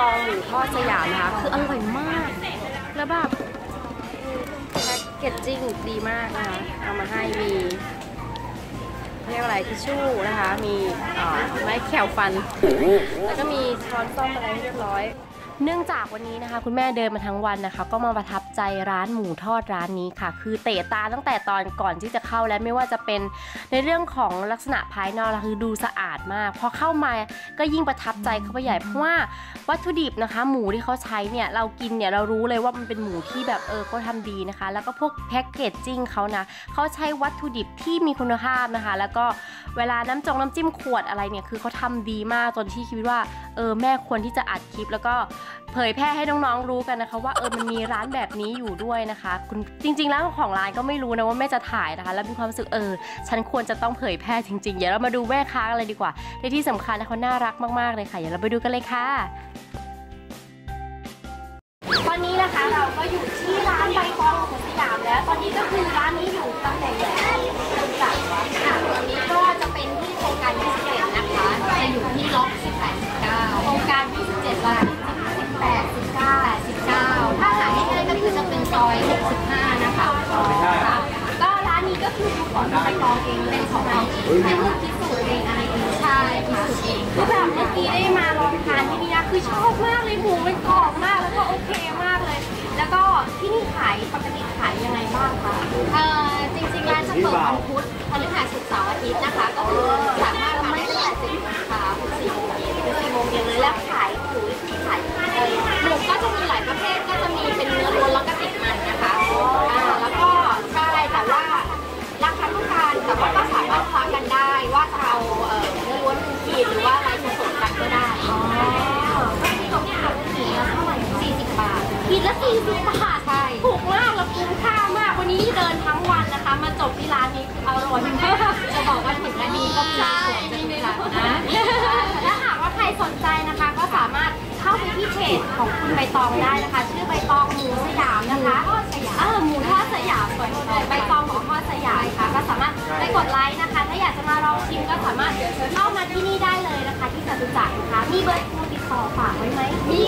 ตองหมูทอดสยามนะคะคืออร่อยมาก แล้วแบบแพ็กเกจจิ้งดีมากนะคะเอามาให้มีเรียกว่าอะไรทิชชู่นะคะ มีอ่อไม้แขวฟัน แล้วก็มีช้อนซ่อมอะไรเรียบร้อย เนื่องจากวันนี้นะคะ คุณแม่เดินมาทั้งวันนะคะ ก็มาประทับใจร้านหมูทอดร้านนี้ค่ะ คือเตะตาตั้งแต่ตอนก่อนที่จะเข้าและไม่ว่าจะเป็นในเรื่องของลักษณะภายนอกคือดูสะอาดมากพอเข้ามาก็ยิ่งประทับใจเข้าไปใหญ่เพราะว่าวัตถุดิบนะคะ หมูที่เขาใช้เนี่ยเรากินเนี่ยเรารู้เลยว่ามันเป็นหมูที่แบบเออเขาทำดีนะคะ แล้วก็พวกแพ็กเกจจิ้งเขานะเขาใช้วัตถุดิบที่มีคุณภาพนะคะ แล้วก็ เวลาน้ำจงน้ำจิ้มขวดอะไรเนี่ยคือเขาทำดีมากจนที่คิดว่าเออแม่ควรที่จะอัดคลิป แล้วก็เผยแพร่ให้น้องๆรู้กันนะคะ ว่าเออมันมีร้านแบบนี้อยู่ด้วยนะคะคุณจริง ๆ แล้วของร้านก็ไม่รู้นะว่าแม่จะถ่ายนะคะ แล้วมีความรู้สึกเออ ฉันควรจะต้องเผยแพร่จริงๆเดี๋ยวเรามาดูแม่ค้ากันเลยดีกว่าในที่สำคัญนะเขาน่ารักมากๆเลยค่ะเดี๋ยวเราไปดูกันเลยค่ะตอนนี้นะคะเราก็อยู่ที่ร้านใบตองของสยามแล้ว ตอนนี้ก็คือร้านนี้อยู่ตำแหน่งไหน อของใบตองเองเป็นของเราเองแต่ลูกคิสูจน์เองอะไรเองใช่คิดสูตรเองก็แบบเมื่อกี้ได้มาลองทานที่นี่นะคือชอบมากเลยหมูมันกรอบมากแล้วก็โอเคมากเลย แล้วก็ที่นี่ขายปกติขายยังไงบ้างคะเอ่อจริงๆร้านจะเปิดวันพุธพฤหัสศุกร์เสาร์อาทิตย์นะคะก็คือ บที่ร้านนี้คืออร่อยมากจะบอกว่าถึงอันนี้ก็มีใช่ส่วนจะนี่มีไม่ร้ารู้นนะถ้าหากว่าใครสนใจนะคะก็สามารถเข้าไปที่เพจของคุณใบตองได้นะคะ ชื่อใบตองหมูสยามนะคะหมูทอดสยามเออหมูทอดสยามก่อนใบตองหมูทอดสยามค่ะ ก็สามารถไปกดไลค์นะคะ ถ้าอยากจะมาลองชิมก็สามารถเข้ามาที่นี่ได้เลยนะคะ ที่จตุจักรนะคะมีเบอร์โทรติดต่อฝากไว้ไหมมี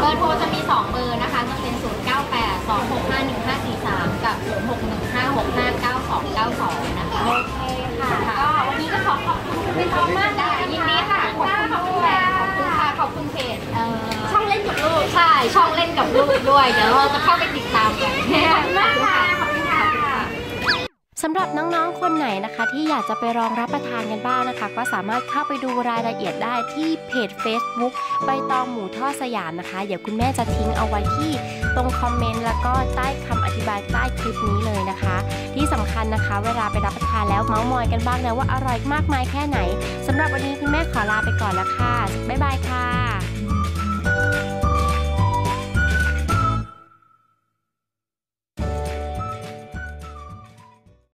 เบอร์โทรติดต่อเบอร์โทรจะมี 2 เบอร์นะคะ จะเป็น 0 9 8 2 6 5 1 5 4 3 กับ 0 6 1 5 6 5 9 2 9 2 นะคะ โอเคค่ะ ก็วันนี้ก็ขอขอบคุณคุณใบตองมากได้เลยยินดีค่ะ ขอบคุณขอบคุณค่ะค่ะขอบคุณค่ะ ขอบคุณเพจเอ่อช่องเล่นกับลูก ใช่ ช่องเล่นกับลูกด้วย เดี๋ยวเราจะเข้าไปติดตามกันขอบคุณมากค่ะขอบคุณค่ะ สำหรับน้องๆ คนไหนนะคะ ที่อยากจะไปลองรับประทานกันบ้างนะคะ ก็สามารถเข้าไปดูรายละเอียดได้ที่เพจ Facebook ใบตองหมูทอดสยามนะคะ เดี๋ยวคุณแม่จะทิ้งเอาไว้ที่ตรงคอมเมนต์แล้วก็ใต้คำอธิบายใต้คลิปนี้เลยนะคะ ที่สำคัญนะคะ เวลาไปรับประทานแล้วเมาส์มอยกันบ้างนะว่าอร่อยมากมายแค่ไหนสำหรับวันนี้คุณแม่ขอลาไปก่อนแล้วค่ะบ๊ายบายค่ะ